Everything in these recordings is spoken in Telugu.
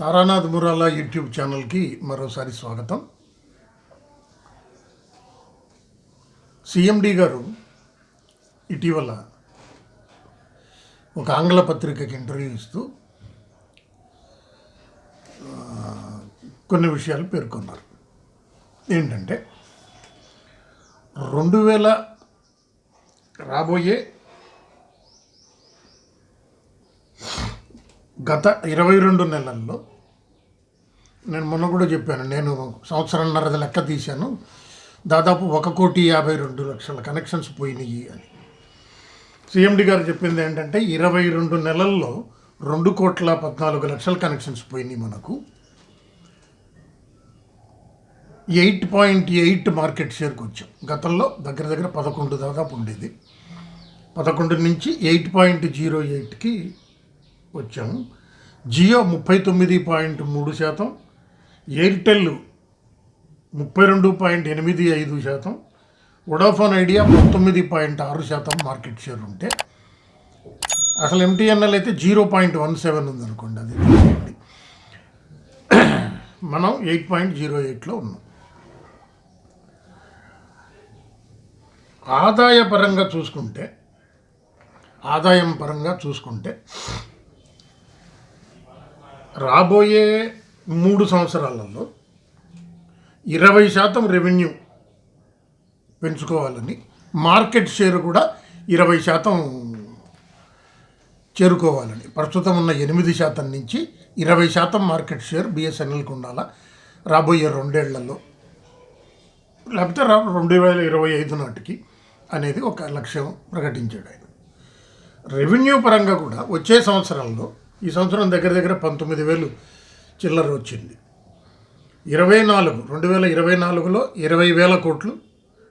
తారానాథ్ మురాలా యూట్యూబ్ ఛానల్కి మరోసారి స్వాగతం. సిఎండి గారు ఇటీవల ఒక ఆంగ్ల పత్రికకి ఇంటర్వ్యూ ఇస్తూ కొన్ని విషయాలు పేర్కొన్నారు. ఏంటంటే రెండు వేల రాబోయే గత ఇరవై రెండు నెలల్లో నేను మొన్న కూడా చెప్పాను నేను సంవత్సరంన్నర లెక్క తీశాను. దాదాపు ఒక కోటి యాభై రెండు లక్షల కనెక్షన్స్ పోయినాయి అని. సిఎండి గారు చెప్పింది ఏంటంటే ఇరవై రెండు నెలల్లో రెండు కోట్ల పద్నాలుగు లక్షల కనెక్షన్స్ పోయినాయి మనకు. ఎయిట్ పాయింట్ ఎయిట్ మార్కెట్ షేర్కి వచ్చాం. గతంలో దగ్గర దగ్గర పదకొండు దాదాపు ఉండేది. పదకొండు నుంచి ఎయిట్ పాయింట్ జీరో ఎయిట్కి వచ్చాము. జియో ముప్పై తొమ్మిది పాయింట్ మూడు శాతం ఎయిర్టెల్ ముప్పై రెండు పాయింట్ ఎనిమిది ఐదు శాతం వొడాఫోన్ ఐడియా పంతొమ్మిది పాయింట్ ఆరు శాతం మార్కెట్ షేర్ ఉంటే అసలు ఎంటీఎన్ఎల్ అయితే జీరో పాయింట్ వన్ సెవెన్ ఉందనుకోండి అది మనం ఎయిట్ పాయింట్ జీరో ఎయిట్లో ఉన్నాం. ఆదాయ పరంగా చూసుకుంటే ఆదాయం పరంగా చూసుకుంటే రాబోయే మూడు సంవత్సరాలలో ఇరవై శాతం రెవెన్యూ పెంచుకోవాలని మార్కెట్ షేర్ కూడా ఇరవై శాతం చేరుకోవాలని. ప్రస్తుతం ఉన్న ఎనిమిది శాతం నుంచి ఇరవై శాతం మార్కెట్ షేర్ బిఎస్ఎన్ఎల్కి ఉండాలా? రాబోయే రెండేళ్ళలో. లేకపోతే రా రెండు వేల ఇరవై ఐదు నాటికి అనేది ఒక లక్ష్యం ప్రకటించాడు ఆయన. రెవెన్యూ పరంగా కూడా వచ్చే సంవత్సరాల్లో ఈ సంవత్సరం దగ్గర దగ్గర పంతొమ్మిది వేలు చిల్లర వచ్చింది. ఇరవై నాలుగు రెండు వేల ఇరవై నాలుగులో ఇరవై వేల కోట్లు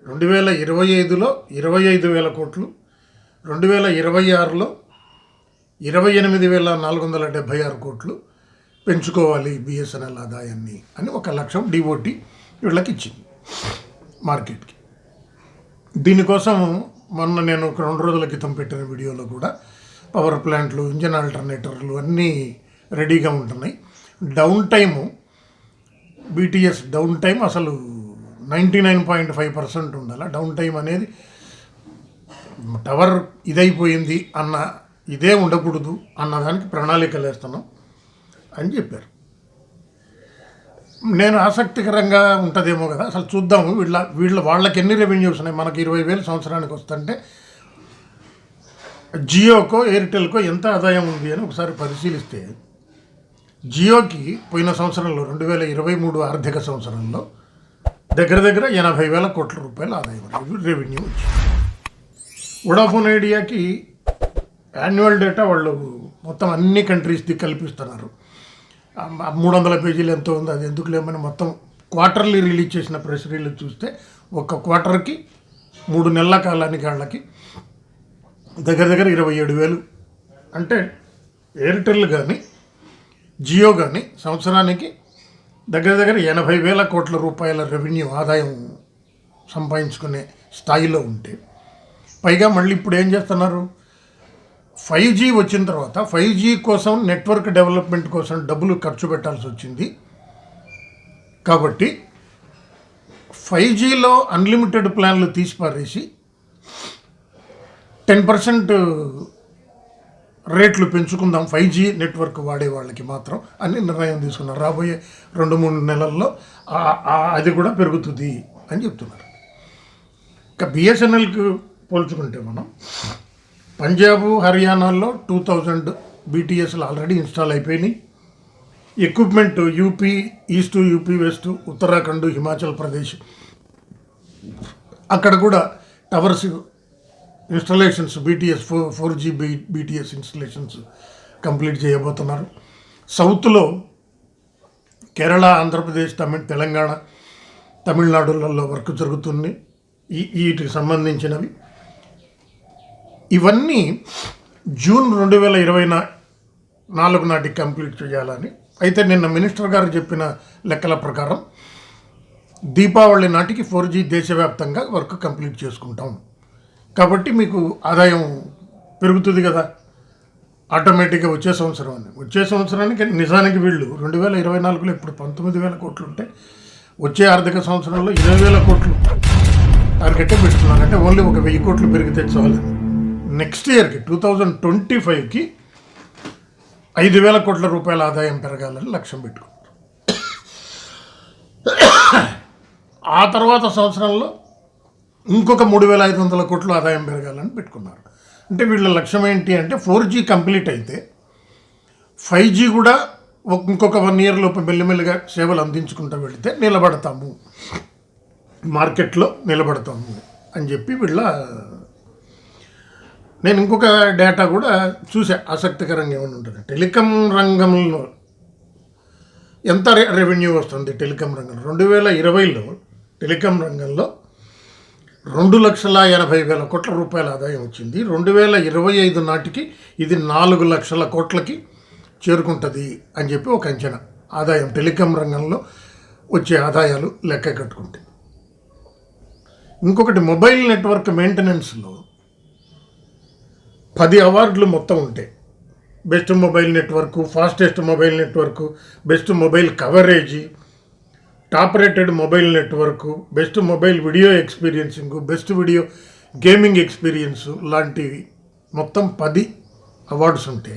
రెండు వేల ఇరవై ఐదులో ఇరవై ఐదు వేల కోట్లు రెండు వేల ఇరవై ఆరులో ఇరవై ఎనిమిది వేల నాలుగు వందల డెబ్భై ఆరు కోట్లు పెంచుకోవాలి బిఎస్ఎన్ఎల్ ఆదాయాన్ని అని ఒక లక్ష్యం డిఓటి వీళ్ళకి ఇచ్చింది మార్కెట్కి. దీనికోసం మొన్న నేను ఒక రెండు రోజుల క్రితం పెట్టిన వీడియోలో కూడా పవర్ ప్లాంట్లు ఇంజన్ ఆల్టర్నేటర్లు అన్నీ రెడీగా ఉంటున్నాయి. Down time BTS down time అసలు ninety nine point five percent ఉండాలి. డౌన్ టైం అనేది టవర్ ఇదైపోయింది అన్న ఇదే ఉండకూడదు అన్నదానికి ప్రణాళికలు వేస్తున్నాం అని చెప్పారు. నేను ఆసక్తికరంగా ఉంటుందేమో కదా అసలు చూద్దాము. వీళ్ళ వీళ్ళ వాళ్ళకి ఎన్ని రెవెన్యూస్ ఉన్నాయి? మనకి ఇరవై వేలు సంవత్సరానికి వస్తుంటే జియోకో ఎయిర్టెల్కో ఎంత ఆదాయం ఉంది అని ఒకసారి పరిశీలిస్తే జియోకి పోయిన సంవత్సరంలో రెండు వేల ఇరవై మూడు ఆర్థిక సంవత్సరంలో దగ్గర దగ్గర ఎనభై వేల కోట్ల రూపాయల ఆదాయం రెవెన్యూ వచ్చింది. వొడాఫోన్ ఐడియాకి యాన్యువల్ డేటా వాళ్ళు మొత్తం అన్ని కంట్రీస్ది కల్పిస్తున్నారు. మూడు వందల పేజీలు ఎంతో ఉంది అది ఎందుకు లేమని మొత్తం క్వార్టర్లీ రిలీజ్ చేసిన ప్రెస్ రిలీజ్ చూస్తే ఒక క్వార్టర్కి మూడు నెలల కాలానికి వాళ్ళకి దగ్గర దగ్గర ఇరవై ఏడు వేలు. అంటే ఎయిర్టెల్ కానీ జియో కానీ సంవత్సరానికి దగ్గర దగ్గర ఎనభై వేల కోట్ల రూపాయల రెవెన్యూ ఆదాయం సంపాదించుకునే స్థాయిలో ఉంటే పైగా మళ్ళీ ఇప్పుడు ఏం చేస్తున్నారు? ఫైవ్ జీ వచ్చిన తర్వాత ఫైవ్ జీ కోసం నెట్వర్క్ డెవలప్మెంట్ కోసం డబ్బులు ఖర్చు పెట్టాల్సి వచ్చింది. కాబట్టి ఫైవ్ జీలో అన్లిమిటెడ్ ప్లాన్లు తీసిపారేసి టెన్ పర్సెంట్ రేట్లు పెంచుకుందాం ఫైవ్ జీ నెట్వర్క్ వాడే వాళ్ళకి మాత్రం అని నిర్ణయం తీసుకున్నారు. రాబోయే రెండు మూడు నెలల్లో అది కూడా పెరుగుతుంది అని చెప్తున్నారు. ఇక బిఎస్ఎన్ఎల్కి పోల్చుకుంటే మనం పంజాబ్ హర్యానాలో టూ థౌజండ్ బీటీఎస్లు ఆల్రెడీ ఇన్స్టాల్ అయిపోయినాయి. Equipment UP east UP west Uttarakhand Himachal Pradesh అక్కడ కూడా towers installations BTS four four G B BTS installations complete చేయబోతున్నారు. సౌత్లో కేరళ ఆంధ్రప్రదేశ్ తమిళ తెలంగాణ తమిళనాడులలో వర్క్ జరుగుతుంది. ఈ వీటికి సంబంధించినవి. ఇవన్నీ జూన్ రెండు వేల ఇరవై నాలుగు నాటికి కంప్లీట్ చేయాలని. అయితే నిన్న మినిస్టర్ గారు చెప్పిన లెక్కల ప్రకారం దీపావళి నాటికి ఫోర్ జీ దేశవ్యాప్తంగా వర్క్ కంప్లీట్ చేసుకుంటాం. కాబట్టి మీకు ఆదాయం పెరుగుతుంది కదా. ఆటోమేటిక్గా వచ్చే సంవత్సరం అని వచ్చే సంవత్సరానికి నిజానికి వీళ్ళు రెండు వేల ఇరవై నాలుగులో ఇప్పుడు పంతొమ్మిది వేల కోట్లు ఉంటే వచ్చే ఆర్థిక సంవత్సరంలో ఇరవై వేల కోట్లు టార్గెటే పెట్టుకున్నారు అంటే ఓన్లీ ఒక వెయ్యి కోట్లు పెరిగితే చాలు. నెక్స్ట్ ఇయర్కి టూ థౌజండ్ ట్వంటీ ఫైవ్కి ఐదు వేల కోట్ల రూపాయల ఆదాయం పెరగాలని లక్ష్యం పెట్టుకున్నారు ఆ తర్వాత సంవత్సరంలో ఇంకొక మూడు వేల ఐదు వందల కోట్లు ఆదాయం పెరగాలని పెట్టుకున్నారు. అంటే వీళ్ళ లక్ష్యం ఏంటి అంటే ఫోర్ జీ కంప్లీట్ అయితే ఫైవ్ జీ కూడా ఇంకొక వన్ ఇయర్ లోపు మెల్లిమెల్లిగా సేవలు అందించుకుంటూ వెళితే నిలబడతాము. మార్కెట్లో నిలబడతాము అని చెప్పి వీళ్ళ నేను ఇంకొక డేటా కూడా చూసా. ఆసక్తికరంగా ఏమైనా ఉంటుంది టెలికాం రంగంలో ఎంత రె- రెవెన్యూ వస్తుంది టెలికాం రంగంలో? రెండు వేల ఇరవైలో టెలికాం రంగంలో రెండు లక్షల ఎనభై వేల కోట్ల రూపాయల ఆదాయం వచ్చింది. రెండు వేల ఇరవై ఐదు నాటికి ఇది నాలుగు లక్షల కోట్లకి చేరుకుంటుంది అని చెప్పి ఒక అంచనా. ఆదాయం టెలికాం రంగంలో వచ్చే ఆదాయాలు లెక్క కట్టుకుంటే. ఇంకొకటి మొబైల్ నెట్వర్క్ మెయింటెనెన్స్లో పది అవార్డులు మొత్తం ఉంటాయి best mobile network fastest mobile network best mobile coverage top rated mobile network best mobile video experiencing best video gaming experience లాంటివి. మొత్తం పది అవార్డ్స్ ఉంటే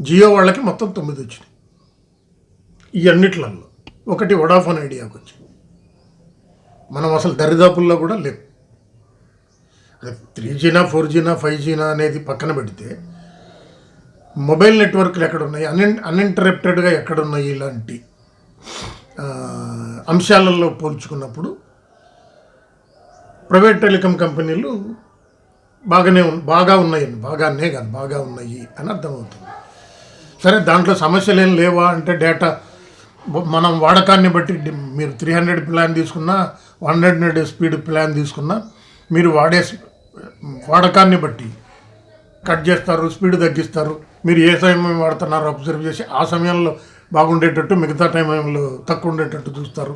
జియో వాళ్ళకి మొత్తం తొమ్మిది వచ్చినాయి. ఈ అన్నిట్లలో ఒకటి వడాఫోన్ ఐడియాకి వచ్చింది. మనం అసలు దరిదాపుల్లో కూడా లేవు త్రీ జీనా ఫోర్ జీనా ఫైవ్ జీనా అనేది పక్కన పెడితే మొబైల్ నెట్వర్క్లు ఎక్కడ ఉన్నాయి అన్ అన్ఇంటరప్టెడ్గా ఎక్కడున్నాయి ఇలాంటి అంశాలలో పోల్చుకున్నప్పుడు ప్రైవేట్ టెలికాం కంపెనీలు బాగానే బాగా ఉన్నాయండి బాగానే కాదు బాగా ఉన్నాయి అని అర్థమవుతుంది. సరే దాంట్లో సమస్యలు ఏం లేవా అంటే డేటా మనం వాడకాన్ని బట్టి మీరు త్రీ హండ్రెడ్ ప్లాన్ తీసుకున్నా వన్ హండ్రెడ్ స్పీడ్ ప్లాన్ తీసుకున్నా మీరు వాడే వాడకాన్ని బట్టి కట్ చేస్తారు స్పీడ్ తగ్గిస్తారు. మీరు ఏ సమయం వాడుతున్నారో అబ్జర్వ్ చేసి ఆ సమయంలో బాగుండేటట్టు మిగతా టైంలో తక్కువ ఉండేటట్టు చూస్తారు.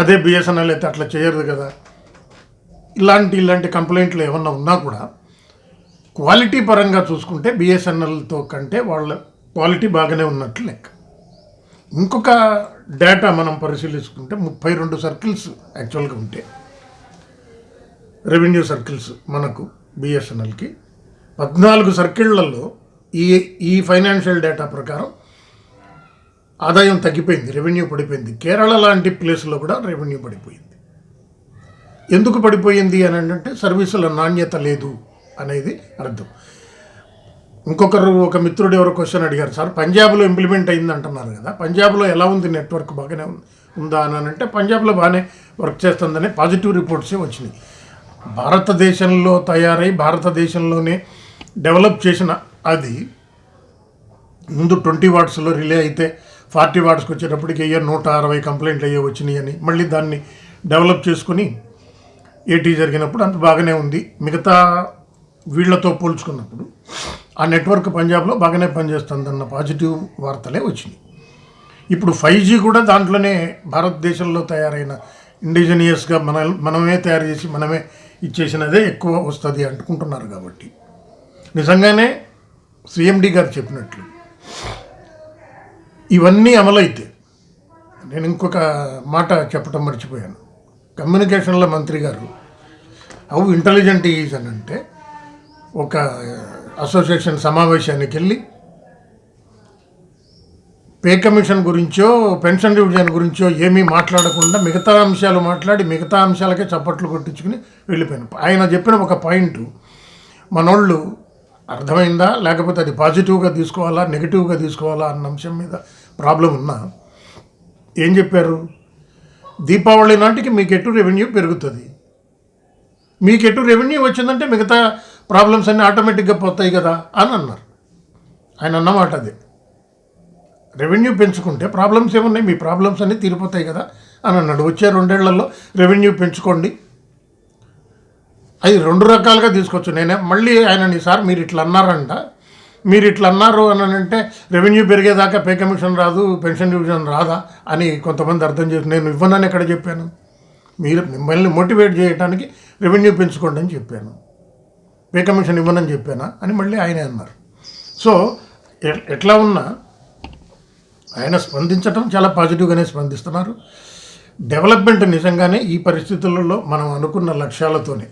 అదే బిఎస్ఎన్ఎల్ అయితే అట్లా చేయరు కదా. ఇలాంటి ఇలాంటి కంప్లైంట్లు ఏమన్నా ఉన్నా కూడా క్వాలిటీ పరంగా చూసుకుంటే బిఎస్ఎన్ఎల్తో కంటే వాళ్ళ క్వాలిటీ బాగానే ఉన్నట్లు లెక్క. ఇంకొక డేటా మనం పరిశీలించుకుంటే ముప్పై రెండు సర్కిల్స్ యాక్చువల్గా ఉంటే రెవెన్యూ సర్కిల్స్ మనకు బిఎస్ఎన్ఎల్కి. పద్నాలుగు సర్కిళ్ళలో ఈ ఈ ఫైనాన్షియల్ డేటా ప్రకారం ఆదాయం తగ్గిపోయింది రెవెన్యూ పడిపోయింది. కేరళ లాంటి ప్లేస్లో కూడా రెవెన్యూ పడిపోయింది. ఎందుకు పడిపోయింది అని అంటే సర్వీసుల నాణ్యత లేదు అనేది అర్థం. ఇంకొకరు ఒక మిత్రుడు ఎవరో క్వశ్చన్ అడిగారు సార్ పంజాబ్లో ఇంప్లిమెంట్ అయింది అంటున్నారు కదా పంజాబ్లో ఎలా ఉంది నెట్వర్క్ బాగానే ఉందా అని అంటే పంజాబ్లో బాగానే వర్క్ చేస్తుందని పాజిటివ్ రిపోర్ట్సే వచ్చినాయి. భారతదేశంలో తయారై భారతదేశంలోనే డెవలప్ చేసిన అది ముందు ట్వంటీ వాట్స్లో రిలే అయితే ఫార్టీ వాట్స్కి వచ్చేటప్పటికి అయ్యే నూట అరవై కంప్లైంట్లు అయ్యే వచ్చినాయి అని మళ్ళీ దాన్ని డెవలప్ చేసుకుని ఏటీ జరిగినప్పుడు అంత బాగానే ఉంది. మిగతా వీళ్ళతో పోల్చుకున్నప్పుడు ఆ నెట్వర్క్ పంజాబ్లో బాగానే పనిచేస్తుందన్న పాజిటివ్ వార్తలే వచ్చినాయి. ఇప్పుడు ఫైవ్ జీ కూడా దాంట్లోనే భారతదేశంలో తయారైన ఇండిజినియస్గా మన మనమే తయారు చేసి మనమే ఇచ్చేసినదే ఎక్కువ వస్తుంది అంటుకుంటున్నారు కాబట్టి. నిజంగానే సిఎండి గారు చెప్పినట్లు ఇవన్నీ అమలైతే. నేను ఇంకొక మాట చెప్పటం మర్చిపోయాను. కమ్యూనికేషన్ల మంత్రి గారు అవు ఇంటెలిజెంట్ ఈజ్ అని అంటే ఒక అసోసియేషన్ సమావేశానికి వెళ్ళి పే కమిషన్ గురించో పెన్షన్ డివిజన్ గురించో ఏమీ మాట్లాడకుండా మిగతా అంశాలు మాట్లాడి మిగతా అంశాలకే చప్పట్లు కొట్టించుకుని వెళ్ళిపోయాను. ఆయన చెప్పిన ఒక పాయింట్ మనోళ్ళు అర్థమైందా? లేకపోతే అది పాజిటివ్గా తీసుకోవాలా? నెగిటివ్గా తీసుకోవాలా? అన్న అంశం మీద ప్రాబ్లం ఉన్నా ఏం చెప్పారు? దీపావళి నాటికి మీకు ఎటు రెవెన్యూ పెరుగుతుంది? మీకు ఎటు రెవెన్యూ వచ్చిందంటే మిగతా ప్రాబ్లమ్స్ అన్నీ ఆటోమేటిక్గా పోతాయి కదా అని అన్నారు. ఆయన అన్నమాట అదే. రెవెన్యూ పెంచుకుంటే ప్రాబ్లమ్స్ ఏమున్నాయి? మీ ప్రాబ్లమ్స్ అన్నీ తీరిపోతాయి కదా అని అన్నాడు. వచ్చే రెండేళ్ళలో రెవెన్యూ పెంచుకోండి. అది రెండు రకాలుగా తీసుకోవచ్చు. నేనే మళ్ళీ ఆయన సార్ మీరు ఇట్లా అన్నారంట. మీరు ఇట్లా అన్నారు అని అంటే రెవెన్యూ పెరిగేదాకా పే కమిషన్ రాదు పెన్షన్ డివిజన్ రాదా అని కొంతమంది అర్థం చేసి నేను ఇవ్వనని ఎక్కడ చెప్పాను? మీరు మిమ్మల్ని మోటివేట్ చేయడానికి రెవెన్యూ పెంచుకోండి అని చెప్పాను. పే కమిషన్ ఇవ్వనని చెప్పానా అని మళ్ళీ ఆయనే అన్నారు. సో ఎట్లా ఉన్నా ఆయన స్పందించడం చాలా పాజిటివ్గానే స్పందిస్తున్నారు. డెవలప్మెంట్ నిజంగానే ఈ పరిస్థితులలో మనం అనుకున్న లక్ష్యాలతోనే.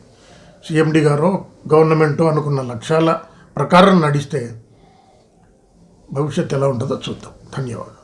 సిఎండి గారో గవర్నమెంటో అనుకున్న లక్ష్యాల ప్రకారం నడిస్తే భవిష్యత్తు ఎలా ఉంటుందో చూద్దాం. ధన్యవాదాలు.